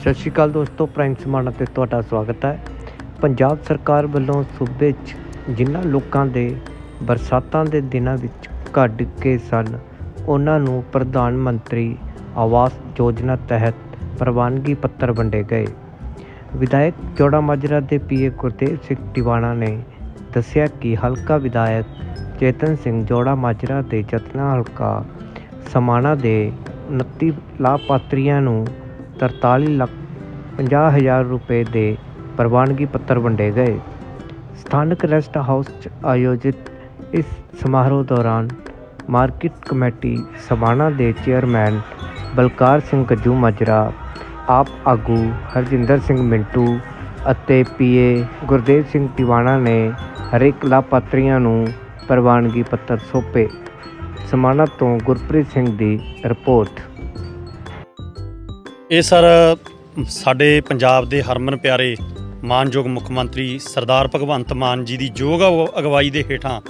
ਸਤਿ ਸ਼੍ਰੀ ਅਕਾਲ ਦੋਸਤੋ, ਪ੍ਰਾਈਮ ਸਮਾਣਾ ਤੇ ਤੁਹਾਡਾ ਸਵਾਗਤ ਹੈ। ਪੰਜਾਬ ਸਰਕਾਰ ਵੱਲੋਂ ਸੂਬੇ 'ਚ ਜਿਨ੍ਹਾਂ ਲੋਕਾਂ ਦੇ ਬਰਸਾਤਾਂ ਦੇ ਦਿਨਾਂ ਵਿੱਚ ਘਰ ਡਿੱਗੇ ਸਨ, ਉਹਨਾਂ ਨੂੰ ਪ੍ਰਧਾਨ ਮੰਤਰੀ ਆਵਾਸ ਯੋਜਨਾ ਤਹਿਤ ਪ੍ਰਵਾਨਗੀ ਪੱਤਰ ਵੰਡੇ ਗਏ। ਵਿਧਾਇਕ ਜੋੜਾ ਮਾਜਰਾ ਦੇ ਪੀਏ ਗੁਰਦੇਵ ਸਿੰਘ ਟਿਵਾਣਾ ਨੇ ਦੱਸਿਆ ਕਿ ਹਲਕਾ ਵਿਧਾਇਕ ਚੇਤਨ ਸਿੰਘ ਜੋੜਾ ਮਾਜਰਾ ਦੇ ਜਤਨਾ ਹਲਕਾ ਸਮਾਣਾ ਦੇ 29 ਲਾਭਪਾਤਰੀਆਂ ਨੂੰ 43 ਲੱਖ 50 ਹਜ਼ਾਰ ਰੁਪਏ ਦੇ ਪ੍ਰਵਾਨਗੀ ਪੱਤਰ ਵੰਡੇ ਗਏ। ਸਥਾਨਕ ਰੈਸਟ ਹਾਊਸ 'ਚ ਆਯੋਜਿਤ ਇਸ ਸਮਾਰੋਹ ਦੌਰਾਨ ਮਾਰਕੀਟ ਕਮੇਟੀ ਸਮਾਣਾ ਦੇ ਚੇਅਰਮੈਨ ਬਲਕਾਰ ਸਿੰਘ ਗੱਜੂ ਮਾਜਰਾ, ਆਪ ਆਗੂ ਹਰਜਿੰਦਰ ਸਿੰਘ ਮਿੰਟੂ ਅਤੇ ਪੀਏ ਗੁਰਦੇਵ ਸਿੰਘ ਟਿਵਾਣਾ ਨੇ ਹਰੇਕ ਲਾਭਪਾਤਰੀਆਂ ਨੂੰ ਪ੍ਰਵਾਨਗੀ ਪੱਤਰ ਸੌਂਪੇ। ਸਮਾਣਾ ਤੋਂ ਗੁਰਪ੍ਰੀਤ ਸਿੰਘ ਦੀ ਰਿਪੋਰਟ। ਇਹ ਸਰ, ਸਾਡੇ ਪੰਜਾਬ ਦੇ ਹਰਮਨ ਪਿਆਰੇ ਮਾਨਯੋਗ ਮੁੱਖ ਮੰਤਰੀ ਸਰਦਾਰ ਭਗਵੰਤ ਮਾਨ ਜੀ ਦੀ ਯੋਗ ਅਗ- ਅਗਵਾਈ ਦੇ ਹੇਠਾਂ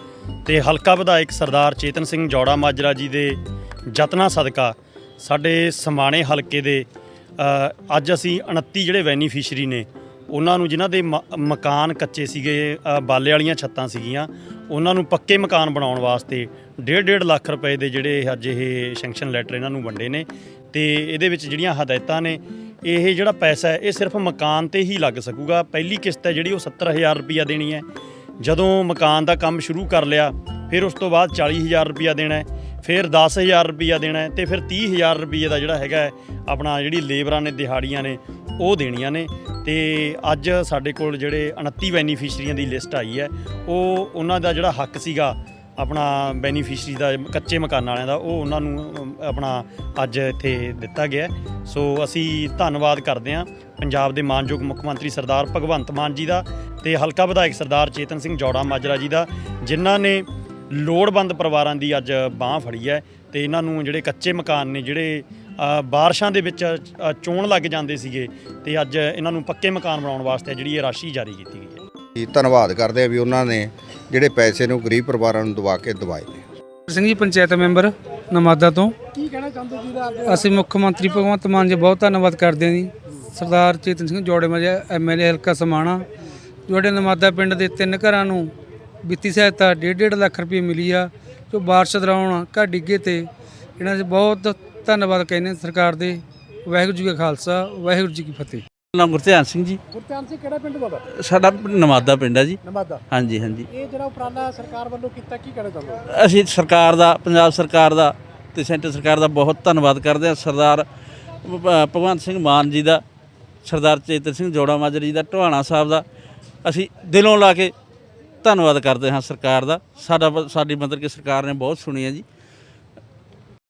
ਤੇ ਹਲਕਾ ਵਿਧਾਇਕ ਸਰਦਾਰ ਚੇਤਨ ਸਿੰਘ ਜੌੜਾ ਮਾਜਰਾ ਜੀ ਦੇ ਯਤਨਾਂ ਸਦਕਾ ਸਾਡੇ ਸਮਾਣੇ ਹਲਕੇ ਦੇ ਅੱਜ ਅਸੀਂ 29 ਜਿਹੜੇ ਬੈਨੀਫੀਸ਼ਰੀ ਨੇ, ਉਹਨਾਂ ਨੂੰ ਜਿਨ੍ਹਾਂ ਦੇ ਮਕਾਨ ਕੱਚੇ ਸੀਗੇ ਬਾਲੇ ਵਾਲੀਆਂ ਛੱਤਾਂ ਸੀਗੀਆਂ ਉਹਨਾਂ ਨੂੰ ਪੱਕੇ ਮਕਾਨ ਬਣਾਉਣ ਵਾਸਤੇ 1.5 ਲੱਖ ਰੁਪਏ ਦੇ ਜਿਹੜੇ ਅੱਜ ਇਹ ਸੈਂਕਸ਼ਨ ਲੈਟਰ ਇਹਨਾਂ ਨੂੰ ਵੰਡੇ ਨੇ ਤੇ ਇਹਦੇ ਵਿੱਚ ਜਿਹੜੀਆਂ ਹਦਾਇਤਾਂ ਨੇ, ਇਹ ਜਿਹੜਾ ਪੈਸਾ ਹੈ, ਇਹ ਸਿਰਫ ਮਕਾਨ ਤੇ ਹੀ ਲੱਗ ਸਕੂਗਾ। ਪਹਿਲੀ ਕਿਸ਼ਤ ਹੈ ਜਿਹੜੀ ਉਹ 70000 ਰੁਪਈਆ ਦੇਣੀ ਹੈ। ਜਦੋਂ ਮਕਾਨ ਦਾ ਕੰਮ ਸ਼ੁਰੂ ਕਰ ਲਿਆ, ਫਿਰ ਉਸ ਤੋਂ ਬਾਅਦ 40000 ਰੁਪਈਆ ਦੇਣਾ ਹੈ, ਫਿਰ 10000 ਰੁਪਈਆ ਦੇਣਾ ਹੈ ਤੇ ਫਿਰ 30000 ਰੁਪਈਏ ਦਾ ਜਿਹੜਾ ਹੈਗਾ ਆਪਣਾ ਜਿਹੜੀ ਲੇਬਰਾਂ ਨੇ, ਦਿਹਾੜੀਆਂ ਨੇ ਉਹ ਦੇਣੀਆਂ ਨੇ ਤੇ ਅੱਜ ਸਾਡੇ ਕੋਲ ਜਿਹੜੇ 29 ਬੈਨੀਫੀਸ਼ਰੀਆਂ ਦੀ ਲਿਸਟ ਆਈ ਹੈ, ਉਹ ਉਹਨਾਂ ਦਾ ਜਿਹੜਾ ਹੱਕ ਸੀਗਾ ਆਪਣਾ ਬੈਨੀਫੀਸ਼ਰੀ ਦਾ ਕੱਚੇ ਮਕਾਨਾਂ ਵਾਲਿਆਂ ਦਾ, ਉਹ ਉਹਨਾਂ ਨੂੰ ਆਪਣਾ ਅੱਜ ਇੱਥੇ ਦਿੱਤਾ ਗਿਆ ਸੋ ਅਸੀਂ ਧੰਨਵਾਦ ਕਰਦੇ ਹਾਂ ਪੰਜਾਬ ਦੇ ਮਾਨਯੋਗ ਮੁੱਖ ਮੰਤਰੀ ਸਰਦਾਰ ਭਗਵੰਤ ਮਾਨ ਜੀ ਦਾ ਤੇ ਹਲਕਾ ਵਿਧਾਇਕ ਸਰਦਾਰ ਚੇਤਨ ਸਿੰਘ ਜੋੜਾ ਮਾਜਰਾ ਜੀ ਦਾ, ਜਿਨ੍ਹਾਂ ਨੇ ਲੋੜਵੰਦ ਪਰਿਵਾਰਾਂ ਦੀ ਅੱਜ ਬਾਹ ਫੜੀ ਹੈ ਤੇ ਇਹਨਾਂ ਨੂੰ ਜਿਹੜੇ ਕੱਚੇ ਮਕਾਨ ਨੇ, ਜਿਹੜੇ ਬਾਰਿਸ਼ਾਂ ਦੇ ਵਿੱਚ ਚੋਣ ਲੱਗ ਜਾਂਦੇ ਸੀਗੇ ਤੇ ਅੱਜ ਇਹਨਾਂ ਨੂੰ ਪੱਕੇ ਮਕਾਨ ਬਣਾਉਣ ਵਾਸਤੇ ਜਿਹੜੀ ਇਹ ਰਾਸ਼ੀ ਜਾਰੀ ਕੀਤੀ ਗਈ ਹੈ। ਜੀ ਧੰਨਵਾਦ ਕਰਦੇ ਆ ਵੀ ਉਹਨਾਂ ਨੇ ਜਿਹੜੇ ਪੈਸੇ ਨੂੰ ਗਰੀਬ ਪਰਿਵਾਰਾਂ ਨੂੰ ਦਵਾ ਕੇ ਦਵਾਏ ਨੇ। ਸਿੰਘ ਜੀ ਪੰਚਾਇਤ ਮੈਂਬਰ ਨਮਾਦਾ ਤੋਂ। ਕੀ ਕਹਿਣਾ ਚਾਹੁੰਦੇ ਜੀ ਅਸੀਂ ਮੁੱਖ ਮੰਤਰੀ ਭਗਵੰਤ ਮਾਨ ਜੀ ਬਹੁਤ ਧੰਨਵਾਦ ਕਰਦੇ ਹਾਂ ਜੀ। ਸਰਦਾਰ ਚੇਤਨ ਸਿੰਘ ਜੋੜੇ ਮਜਾ ਐਮਐਲਏ ਹਲਕਾ ਸਮਾਣਾ। ਜਿਹੜੇ ਨਮਾਦਾ ਪਿੰਡ ਦੇ ਤਿੰਨ ਘਰਾਂ ਨੂੰ ਵਿੱਤੀ ਸਹਾਇਤਾ 1.5 ਲੱਖ ਰੁਪਏ ਮਿਲੀ ਆ। ਜੋ ਬਾਰਿਸ਼ ਦੌਰਾਨ ਘਰ ਡਿੱਗੇ ਤੇ ਇਹਨਾਂ ਦੇ ਬਹੁਤ ਧੰਨਵਾਦ ਕਹਿੰਦੇ ਸਰਕਾਰ ਦੇ। ਵਾਹਿਗੁਰੂ ਜੀ ਕਾ ਖਾਲਸਾ ਵਾਹਿਗੁਰੂ ਜੀ ਕੀ ਫਤਿਹ। ਨਾਮ ਗੁਰਧਿਆਨ ਸਿੰਘ ਜੀ। ਗੁਰਤਿਆਨ ਸਿੰਘ ਕਿਹੜਾ ਪਿੰਡ ਤੁਹਾਡਾ? ਸਾਡਾ ਨਮਾਦਾ ਪਿੰਡ ਹੈ ਜੀ। ਨਮਾਦਾ। ਹਾਂਜੀ ਹਾਂਜੀ। ਇਹ ਜਿਹੜਾ ਉਪਰਾਲਾ ਸਰਕਾਰ ਵੱਲੋਂ ਕੀਤਾ ਕੀ ਕਹਿਣਾ ਚਾਹੁੰਦੇ ਅਸੀਂ ਸਰਕਾਰ ਦਾ ਪੰਜਾਬ ਸਰਕਾਰ ਦਾ ਤੇ ਸੈਂਟਰ ਸਰਕਾਰ ਦਾ ਬਹੁਤ ਧੰਨਵਾਦ ਕਰਦੇ ਹਾਂ। ਸਰਦਾਰ ਭਗਵੰਤ ਸਿੰਘ ਮਾਨ ਜੀ ਦਾ ਸਰਦਾਰ ਚੇਤਨ ਸਿੰਘ ਜੋੜਾ ਮਾਜਰੀ ਜੀ ਦਾ ਢਵਾਣਾ ਸਾਹਿਬ ਦਾ। ਅਸੀਂ ਦਿਲੋਂ ਲਾ ਕੇ ਧੰਨਵਾਦ ਕਰਦੇ ਹਾਂ ਸਰਕਾਰ ਦਾ। ਸਾਡਾ ਸਾਡੀ ਮਤਲਬ ਕਿ ਸਰਕਾਰ ਨੇ ਬਹੁਤ ਸੁਣੀ ਹੈ ਜੀ।